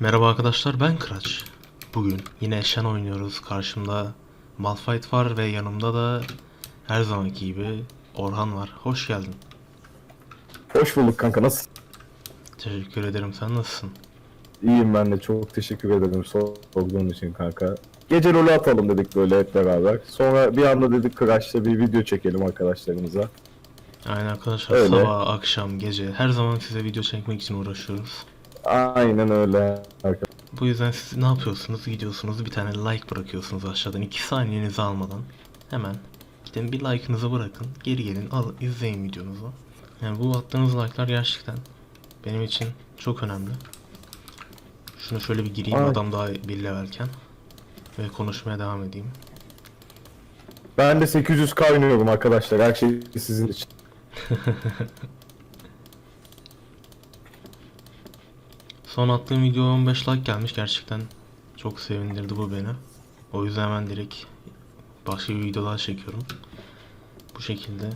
Merhaba arkadaşlar ben Kıraç. Bugün yine Shen oynuyoruz. Karşımda Malphite var ve yanımda da her zamanki gibi Orhan var. Hoş geldin. Hoş bulduk kanka nasıl? Teşekkür ederim. Sen nasılsın? İyiyim ben de çok teşekkür ederim sorduğun için kanka. Gece rolü atalım dedik böyle hep beraber. Sonra bir anda dedik Crash'ta bir video çekelim arkadaşlarımıza. Aynen arkadaşlar Öyle. sabah, akşam, gece her zaman size video çekmek için uğraşıyoruz. Aynen öyle. Bu yüzden siz ne yapıyorsunuz? Gidiyorsunuz bir tane like bırakıyorsunuz aşağıdan 2 saniyenizi almadan. Hemen gidin bir like'ınızı bırakın. Geri gelin alın izleyin videonuzu. Yani bu attığınız like'lar gerçekten benim için çok önemli. Şunu şöyle bir gireyim Ay. adam daha bir levelken. Ve konuşmaya devam edeyim. Ben de 800 oynuyorum arkadaşlar her şey sizin için. Son attığım video 15 like gelmiş gerçekten çok sevindirdi bu beni. O yüzden hemen direkt başka bir videolar çekiyorum. Bu şekilde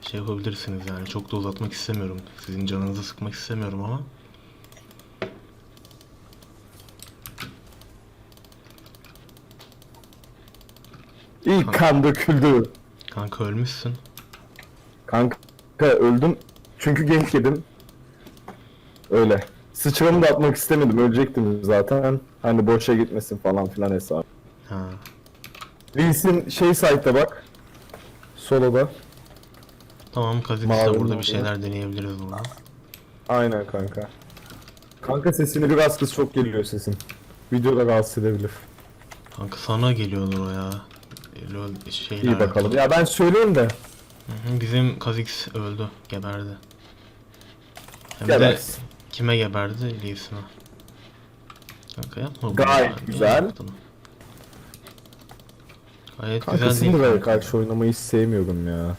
şey yapabilirsiniz yani çok da uzatmak istemiyorum. Sizin canınızı sıkmak istemiyorum ama İlk kan döküldü. kanka ölmüşsün. Kanka öldüm çünkü gank yedim. Öyle. Sıçramı da atmak istemedim ölecektim zaten. Hani boşa gitmesin falan filan hesabı. Ha. Reis'in şey site'da bak. Solo'da. Tamam Mavi de burada mavi. bir şeyler deneyebiliriz burada. Aynen kanka. Kanka sesini biraz kız çok geliyor sesin. Videoda rahatsız edebilir. Kanka sana geliyordur o ya. Lol şeyler. İyi bakalım. Ya ben söyleyeyim de. Hı hı, Bizim Kazix öldü, geberdi. Hem de Gebersin. Kime geberdi? Lee'sine. Kanka yapma bunu Gayet ya, güzel. yaptın? Gayet Kanka güzel değil mi? karşı oynamayı hiç sevmiyorum ya.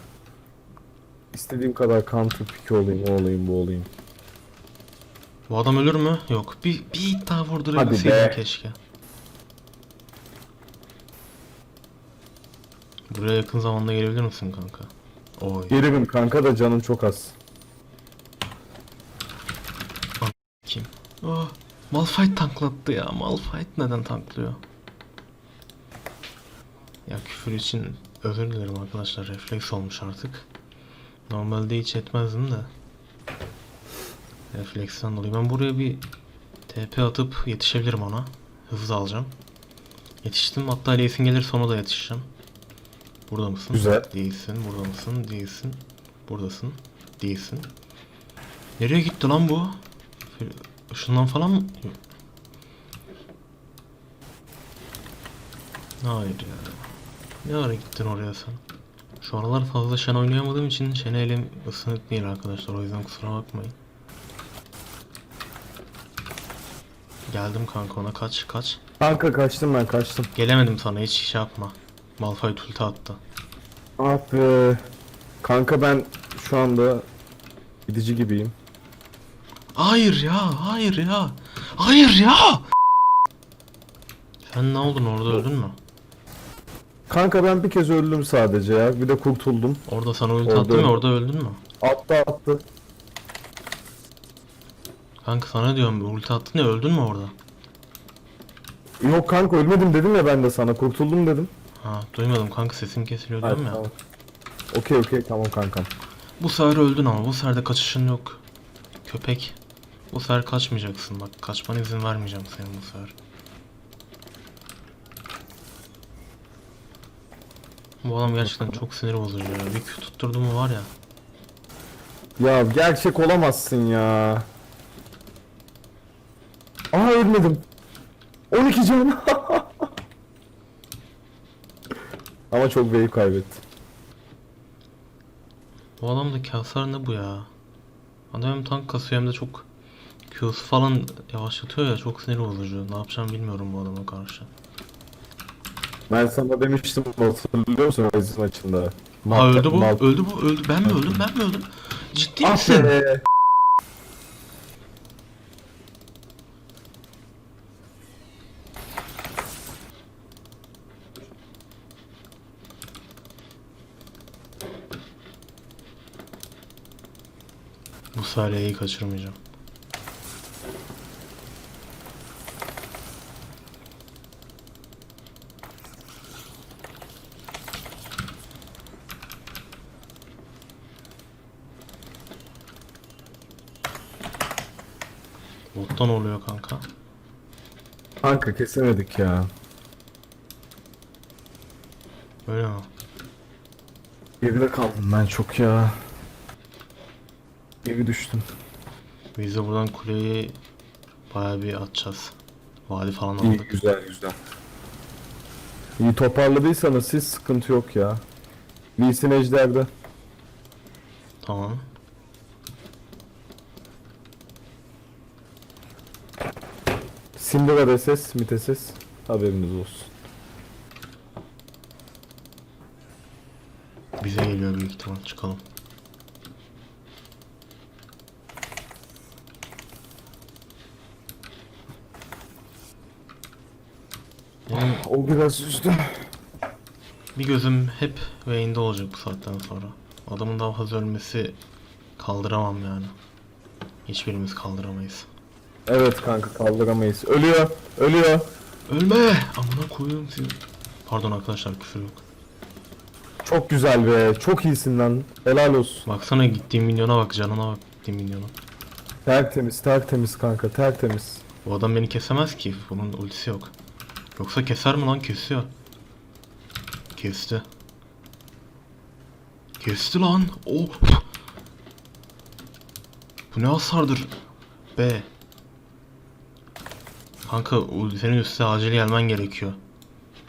İstediğim kadar counter pick olayım, o olayım, bu olayım. Bu adam ölür mü? Yok. Bir, bir daha vurdurabilseydim keşke. Buraya yakın zamanda gelebilir misin kanka? Oy. Gelirim kanka da canım çok az. Oh, Malphite tanklattı ya. Malphite neden tanklıyor? Ya küfür için özür dilerim arkadaşlar. Refleks olmuş artık. Normalde hiç etmezdim de. Refleksten dolayı. Ben buraya bir TP atıp yetişebilirim ona. Hızlı alacağım. Yetiştim. Hatta Lee'sin gelir sonra da yetişeceğim. Burada mısın? Güzel. Değilsin. Burada mısın? Değilsin. Buradasın. Değilsin. Nereye gitti lan bu? Işından falan mı? Hayır ya. Ne ara gittin oraya sen? Şu aralar fazla Shen oynayamadığım için Shen'e elim ısınık değil arkadaşlar. O yüzden kusura bakmayın. Geldim kanka ona kaç kaç. Kanka kaçtım ben kaçtım. Gelemedim sana hiç şey yapma. Malphite ulti attı. Ah be. Kanka ben şu anda gidici gibiyim. Hayır ya, hayır ya. Hayır ya. Sen ne oldun orada öldün mü? Kanka ben bir kez öldüm sadece ya. Bir de kurtuldum. Orada sana ulti Orada attı mı öldüm. orada öldün mü? Attı attı. Kanka sana diyorum bir ulti attın ya öldün mü orada? Yok kanka ölmedim dedim ya ben de sana. Kurtuldum dedim. Ha duymadım kanka sesim kesiliyor Ha, değil mi? tamam. Okey okey tamam kankam. Bu sefer öldün ama bu sefer de kaçışın yok. Köpek. Bu sefer kaçmayacaksın bak kaçmana izin vermeyeceğim senin bu sefer. Bu adam gerçekten çok sinir bozucu ya. Bir Q tutturdu mu var ya. Ya gerçek olamazsın ya. Aa ölmedim. 12 can. Ama çok wave kaybetti. Bu adamdaki hasar ne bu ya? Adam hem tank kasıyor hem de çok Q'su falan yavaşlatıyor ya çok sinir bozucu. Ne yapacağımı bilmiyorum bu adama karşı. Ben sana demiştim hatırlıyor musun Aziz maçında? Ha Mal- öldü bu, mal- öldü bu, öldü. Ben mi öldüm, ben mi öldüm? Ciddi Ah misin? be. Bu sahneyi kaçırmayacağım. Bottan oluyor kanka. Kanka kesemedik ya. Öyle mi? Geride kaldım ben çok ya. Geri düştüm. Biz de buradan kuleyi bayağı bir atacağız. Vadi falan İyi aldık. güzel güzel. İyi toparladıysanız siz sıkıntı yok ya. Lee Sin ejderde. Tamam. Syndra SS, Mid SS. Haberiniz olsun. Bize geliyor büyük ihtimal. Çıkalım. Benim O biraz üzdü. bir gözüm hep Vayne'de olacak bu saatten sonra. Adamın daha fazla ölmesi kaldıramam yani. Hiçbirimiz kaldıramayız. Evet kanka kaldıramayız. Ölüyor. Ölüyor. Ölme! Amına koyuyorum sizi. Pardon arkadaşlar küfür yok. Çok güzel be. Çok iyisin lan. Helal olsun. Baksana gittiğim milyona bak canına bak gittiğim milyona. Tertemiz, tertemiz kanka, tertemiz. Bu adam beni kesemez ki. Bunun ultisi yok. Yoksa keser mi lan? Kesiyor. Kesti. Kesti lan. Oh. Bu ne hasardır? B. Kanka senin üstüne acil gelmen gerekiyor.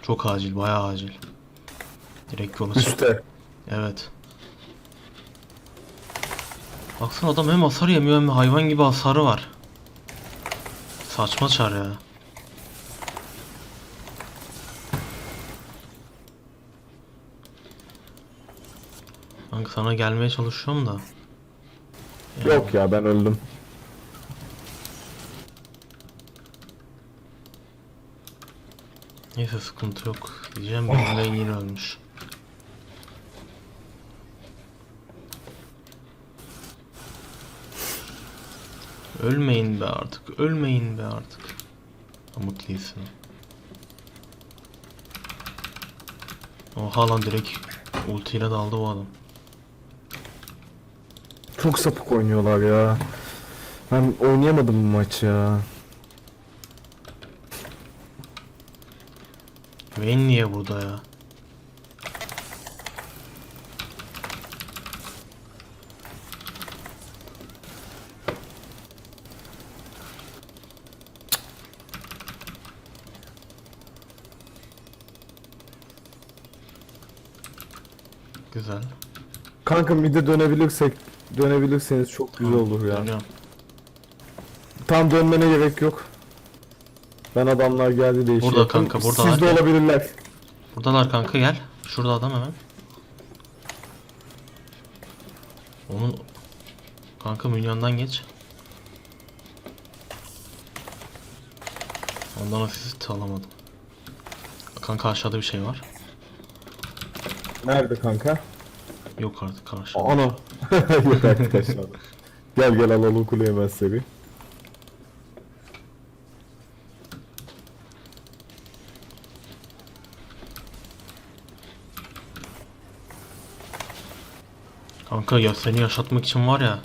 Çok acil, bayağı acil. Direkt yola çık. Üste. Evet. Baksana adam hem hasar yemiyor hem hayvan gibi hasarı var. Saçma çar ya. Kanka sana gelmeye çalışıyorum da. Yani Yok ya ben öldüm. Neyse sıkıntı yok. Diyeceğim benim de yine ölmüş. Ölmeyin be artık. Ölmeyin be artık. Umut iyisin. Oha lan direkt ultiyle daldı bu adam. Çok sapık oynuyorlar ya. Ben oynayamadım bu maçı ya. Vayne niye burada ya? Güzel. Kanka mid'e dönebilirsek dönebilirseniz çok güzel olur ya. dönüyorum. Tam dönmene gerek yok. Ben adamlar geldi diye şey Burada yaptım. kanka, buradalar. Siz de olabilirler. Buradalar kanka gel. Şurada adam hemen. Onun kanka milyondan geç. Ondan asist alamadım. Kanka aşağıda bir şey var. Nerede kanka? Yok artık karşıda. Ana. yok arkadaşlar. gel gel alalım kuleye ben seni. Kanka ya seni yaşatmak için var ya.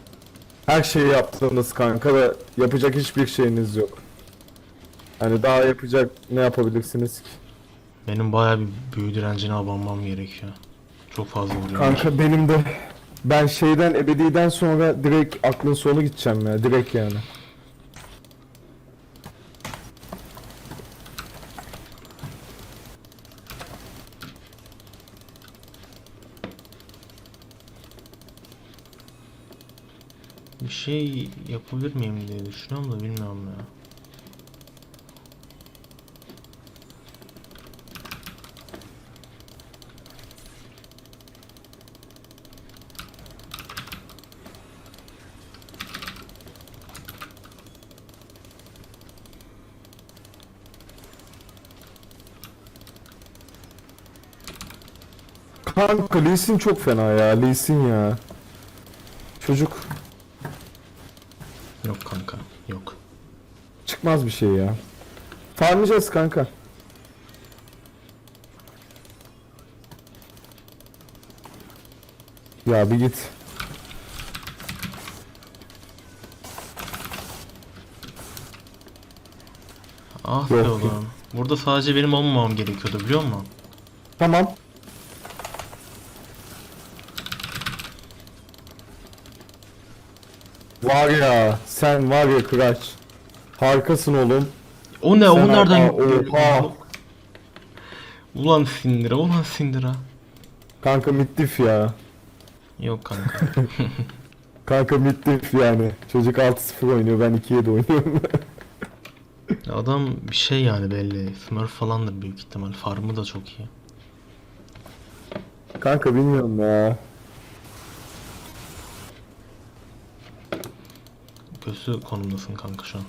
Her şeyi yaptınız kanka ve yapacak hiçbir şeyiniz yok. Hani daha yapacak ne yapabilirsiniz ki? Benim bayağı bir büyü direncine abanmam gerekiyor. Çok fazla vuruyor. Kanka benim de ben şeyden ebediden sonra direkt aklın sonu gideceğim ya direkt yani. Bir şey yapabilir miyim diye düşünüyorum da bilmiyorum ya. Kanka Lee Sin çok fena ya Lee Sin ya. Çocuk Yok kanka yok. Çıkmaz bir şey ya. Farmlayacağız kanka. Ya bir git. Ah be Yok. oğlum. Burada sadece benim olmamam gerekiyordu biliyor musun? Tamam. Var ya sen var ya Kıraç. Harikasın oğlum. O ne? Sen o nereden? Oha. Ulan Sindira, ulan Sindira. Kanka mittif ya. Yok kanka. Kanka mittif yani. Çocuk 6-0 oynuyor ben 2-7 oynuyorum. Adam bir şey yani belli. Smurf falandır büyük ihtimal. Farmı da çok iyi. Kanka bilmiyorum ya. Kötü konumdasın kanka şu an.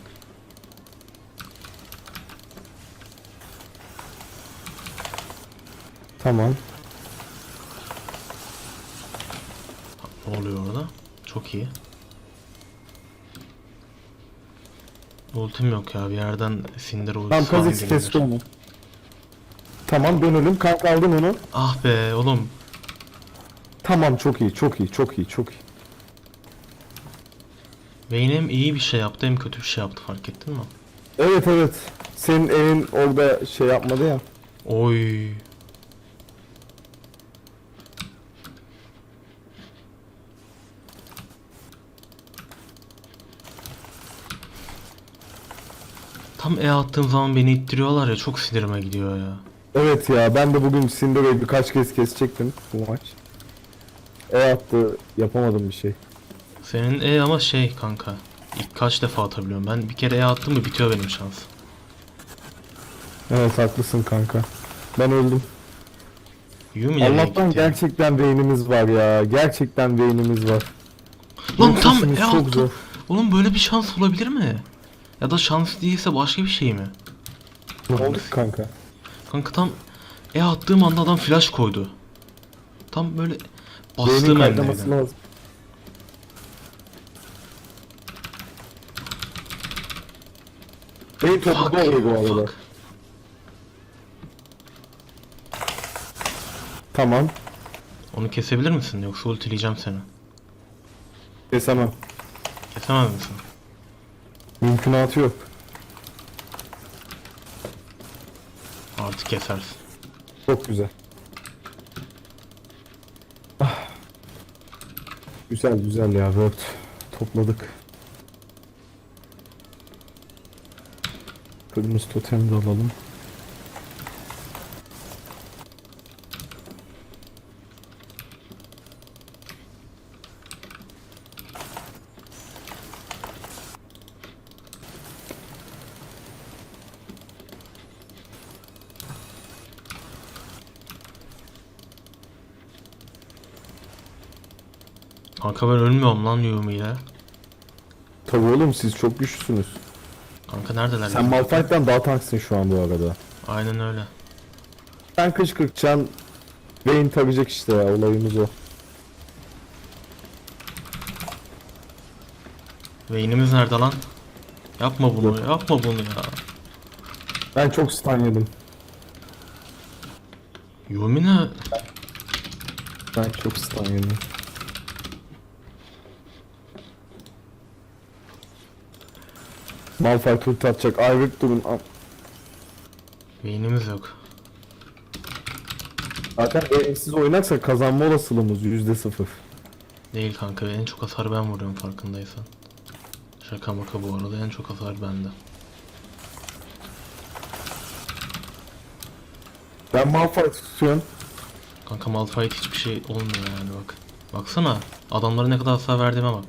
Tamam. Ne oluyor orada? Çok iyi. Ultim yok ya bir yerden Cinder ultisi Tamam gelebilir. kesti onu. Tamam dönelim. Kanka aldın onu. Ah be oğlum. Tamam çok iyi çok iyi çok iyi çok iyi. Vayne hem iyi bir şey yaptı hem kötü bir şey yaptı fark ettin mi? Evet evet. Senin evin orada şey yapmadı ya. Oy. Tam E attığım zaman beni ittiriyorlar ya çok sinirime gidiyor ya. Evet ya ben de bugün Cindera'yı birkaç kez kesecektim bu maç. E attı yapamadım bir şey. Senin E ama şey kanka. İlk kaç defa atabiliyorum. Ben bir kere E attım mı bitiyor benim şans. Evet haklısın kanka. Ben öldüm. Yumi nereye Allah'tan gitti ya? gerçekten beynimiz var ya. Gerçekten beynimiz var. Lan Yoksa tam işimiz E attım. Oğlum böyle bir şans olabilir mi? Ya da şans değilse başka bir şey mi? Ne oldu ki kanka? Kanka tam E attığım anda adam flash koydu. Tam böyle bastığım endeydi. lazım. Fuck, topu da bu arada. fuck. Tamam. Onu kesebilir misin yoksa ultileyeceğim seni. Kesemem. Kesemez misin? Mümkünatı yok. Artık kesersin. Çok güzel. Ah. Güzel güzel ya Word. Topladık. Kırmızı totem de alalım. Kanka ben ölmüyorum lan Yumi ile. Tabii oğlum siz çok güçlüsünüz. Kanka neredeler? Sen ya? Malphite'den daha tanksın şu an bu arada. Aynen öyle. Sen kışkırtacaksın. Beyin takacak işte ya olayımız o. Vayne'imiz nerede lan? Yapma bunu, Yok. yapma bunu ya. Ben çok stun yedim. Yumi ne? Ben çok stun yedim. Malphite ulti atacak. Ayrık durun. Vayne'imiz yok. Zaten eğimsiz oynarsak kazanma olasılığımız yüzde sıfır. Değil kanka en çok hasar ben vuruyorum farkındaysan. Şaka maka bu arada en çok hasar bende. Ben Malphite tutuyorum. Kanka Malphite hiçbir şey olmuyor yani bak. Baksana adamlara ne kadar hasar verdiğime bak.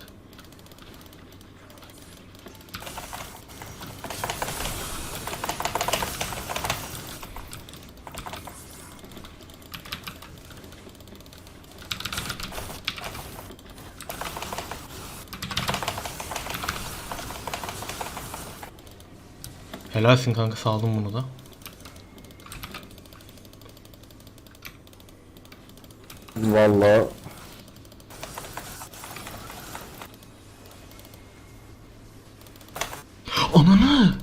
Helalsin kanka saldım bunu da. Vallahi Ananı!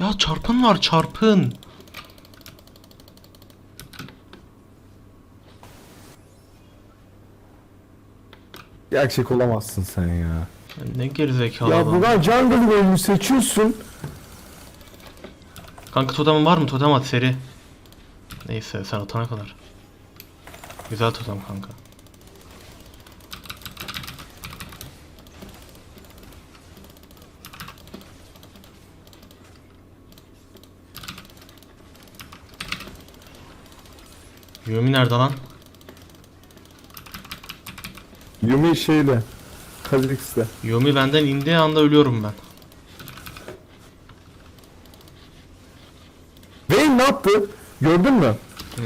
Ya çarpın var çarpın. gerçek olamazsın sen ya. Ne gerizekalı Ya adam. buradan jungle rolünü seçiyorsun. Kanka totemin var mı? Totem at seri. Neyse sen atana kadar. Güzel totem kanka. Yumi nerede lan? Yumi şeyle. Kha'Zix'le. Yumi benden indiği anda ölüyorum ben. Vayne ne yaptı? Gördün mü? Hı.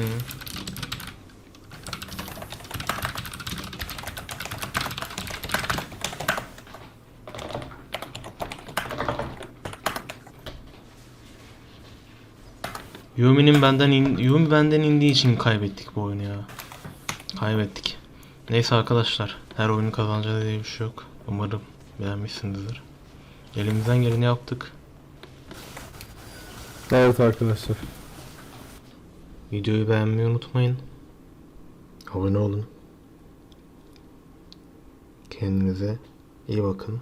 Yumi'nin benden in Yumi benden indiği için kaybettik bu oyunu ya. Kaybettik. Neyse arkadaşlar, her oyunu kazanacağız diye bir şey yok. Umarım beğenmişsinizdir. Elimizden geleni yaptık. Evet arkadaşlar. Videoyu beğenmeyi unutmayın. Abone olun. Kendinize iyi bakın.